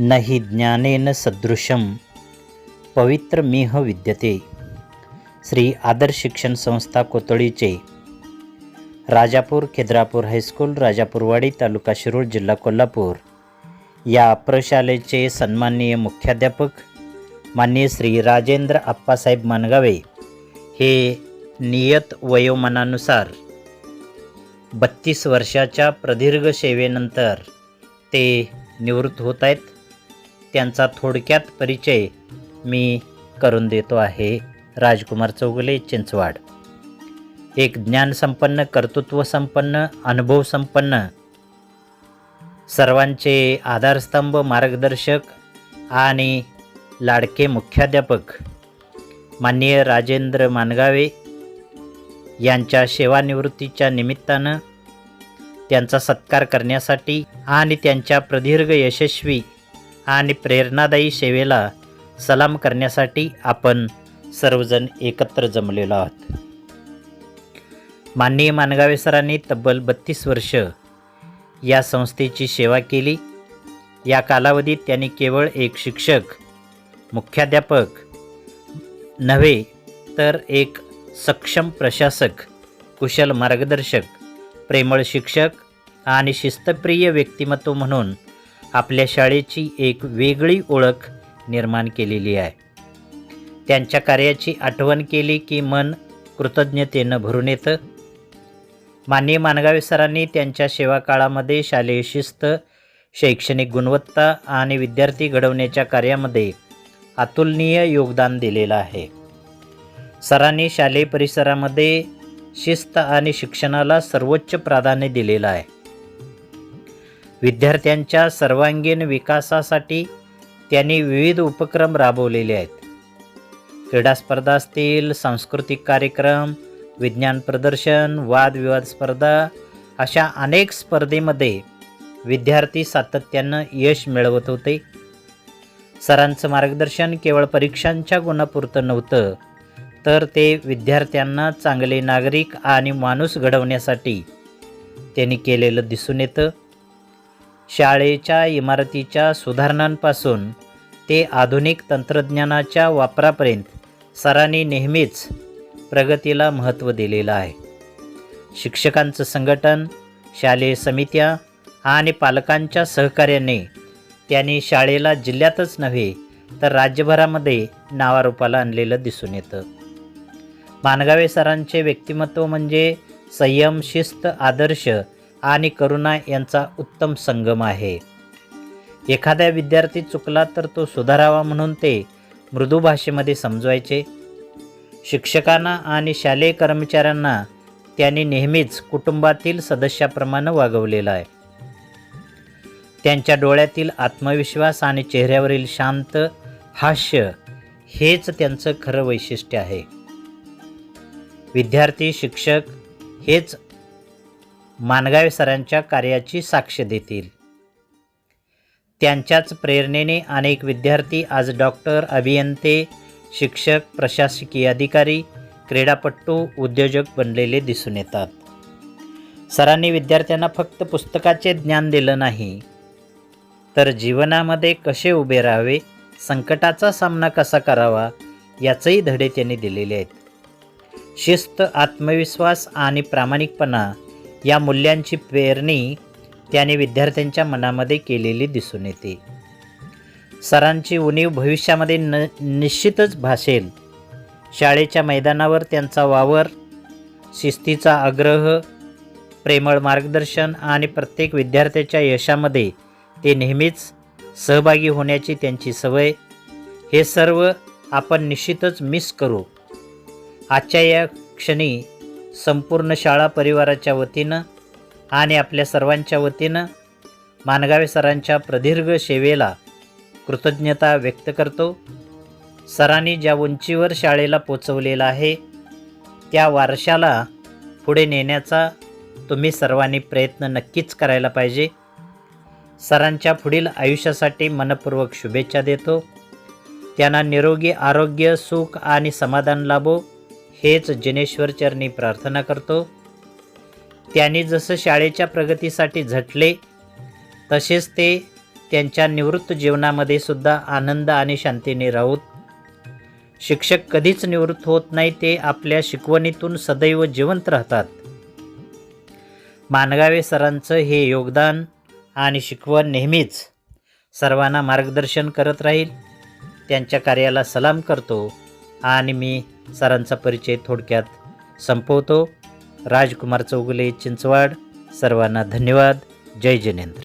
न हि ज्ञानेन पवित्र पवित्रमिह विद्यते। श्री आदर्श शिक्षण संस्था कोतळीचे। राजापूर खेद्रापूर हायस्कूल राजापूरवाडी तालुका शिरूर जिल्हा कोल्हापूर। या प्रशालेचे सन्माननीय मुख्याध्यापक मान्य श्री राजेंद्र आप्पासाहेब मानगावे। हे नियत वयोमानानुसार बत्तीस वर्षाच्या प्रदीर्घ सेवेनंतर ते निवृत्त होत आहेत। त्यांचा थोडक्यात परिचय मी करून देतो आहे. राजकुमार चौगुले चिंचवाड. एक ज्ञानसंपन्न कर्तृत्वसंपन्न अनुभवसंपन्न सर्वांचे आधारस्तंभ मार्गदर्शक आणि लाडके मुख्याध्यापक माननीय राजेंद्र मानगावे यांच्या सेवानिवृत्तीच्या निमित्तानं त्यांचा सत्कार करण्यासाठी आणि त्यांच्या प्रदीर्घ यशस्वी आणि प्रेरणादायी सेवेला सलाम करण्यासाठी आपण सर्वजण एकत्र जमलेलो आहोत. माननीय मानगावे सरांनी तब्बल बत्तीस वर्ष या संस्थेची सेवा केली. या कालावधीत त्यांनी केवळ एक शिक्षक मुख्याध्यापक नव्हे तर एक सक्षम प्रशासक कुशल मार्गदर्शक प्रेमळ शिक्षक आणि शिस्तप्रिय व्यक्तिमत्व म्हणून आपल्या शाळेची एक वेगळी ओळख निर्माण केलेली आहे. त्यांच्या कार्याची आठवण केली की मन कृतज्ञतेनं भरून येतं. माननीय मानगावे सरांनी त्यांच्या सेवा काळामध्ये शालेय शिस्त शैक्षणिक गुणवत्ता आणि विद्यार्थी घडवण्याच्या कार्यामध्ये अतुलनीय योगदान दिलेलं आहे. सरांनी शालेय परिसरामध्ये शिस्त आणि शिक्षणाला सर्वोच्च प्राधान्य दिलेलं आहे. विद्यार्थ्यांच्या सर्वांगीण विकासासाठी त्यांनी विविध उपक्रम राबवलेले आहेत. क्रीडा स्पर्धा असतील सांस्कृतिक कार्यक्रम विज्ञान प्रदर्शन वादविवाद स्पर्धा अशा अनेक स्पर्धेमध्ये विद्यार्थी सातत्यानं यश मिळवत होते. सरांचं मार्गदर्शन केवळ परीक्षांच्या गुणापुरतं नव्हतं तर ते विद्यार्थ्यांना चांगले नागरिक आणि माणूस घडवण्यासाठी त्यांनी केलेलं दिसून येतं. शाळेच्या इमारतीच्या सुधारणांपासून ते आधुनिक तंत्रज्ञानाच्या वापरापर्यंत सरांनी नेहमीच प्रगतीला महत्त्व दिलेलं आहे. शिक्षकांचं संघटन शालेय समित्या आणि पालकांच्या सहकार्याने त्यांनी शाळेला जिल्ह्यातच नव्हे तर राज्यभरामध्ये नावारूपाला आणलेलं दिसून येतं. मानगावे सरांचे व्यक्तिमत्व म्हणजे संयम शिस्त आदर्श आणि करुणा यांचा उत्तम संगम आहे. एखाद्या विद्यार्थी चुकला तर तो सुधारावा म्हणून ते मृदू भाषेमध्ये समजवायचे. शिक्षकांना आणि शालेय कर्मचाऱ्यांना त्यांनी नेहमीच कुटुंबातील सदस्याप्रमाणे वागवलेलं आहे. त्यांच्या डोळ्यातील आत्मविश्वास आणि चेहऱ्यावरील शांत हास्य हेच त्यांचं खरं वैशिष्ट्य आहे. विद्यार्थी शिक्षक हेच मानगावे सरांच्या कार्याची साक्ष देतील. त्यांच्याच प्रेरणेने अनेक विद्यार्थी आज डॉक्टर अभियंते शिक्षक प्रशासकीय अधिकारी क्रीडापटू उद्योजक बनलेले दिसून येतात. सरांनी विद्यार्थ्यांना फक्त पुस्तकाचे ज्ञान दिलं नाही तर जीवनामध्ये कसे उभे राहावे संकटाचा सामना कसा करावा याचेही धडे त्यांनी दिलेले आहेत. शिस्त आत्मविश्वास आणि प्रामाणिकपणा या मूल्यांची पेरणी त्याने विद्यार्थ्यांच्या मनामध्ये केलेली दिसून येते. सरांची उणीव भविष्यामध्ये न निश्चितच भासेल. शाळेच्या मैदानावर त्यांचा वावर शिस्तीचा आग्रह प्रेमळ मार्गदर्शन आणि प्रत्येक विद्यार्थ्याच्या यशामध्ये ते नेहमीच सहभागी होण्याची त्यांची सवय. हे सर्व आपण निश्चितच मिस करू. आजच्या या क्षणी संपूर्ण शाळा परिवाराच्या वतीनं आणि आपल्या सर्वांच्या वतीनं मानगावे सरांच्या प्रदीर्घ सेवेला कृतज्ञता व्यक्त करतो. सरांनी ज्या उंचीवर शाळेला पोचवलेला आहे त्या वारशाला पुढे नेण्याचा तुम्ही सर्वांनी प्रयत्न नक्कीच करायला पाहिजे. सरांच्या पुढील आयुष्यासाठी मनपूर्वक शुभेच्छा देतो. त्यांना निरोगी आरोग्य सुख आणि समाधान लाभो. हेच जिनेश्वर चरणी प्रार्थना करतो. त्यांनी जसं शाळेच्या प्रगतीसाठी झटले तसेच ते त्यांच्या निवृत्त जीवनामध्ये सुद्धा आनंद आणि शांतीने राहूत. शिक्षक कधीच निवृत्त होत नाही ते आपल्या शिकवणीतून सदैव जिवंत राहतात. मानगावे सरांचं हे योगदान आणि शिकवण नेहमीच सर्वांना मार्गदर्शन करत राहील. त्यांच्या कार्याला सलाम करतो आणि मी सरांचा परिचय थोडक्यात संपवतो. राजकुमार चौगुले चिंचवाड सर्वांना धन्यवाद. जय जिनेंद्र.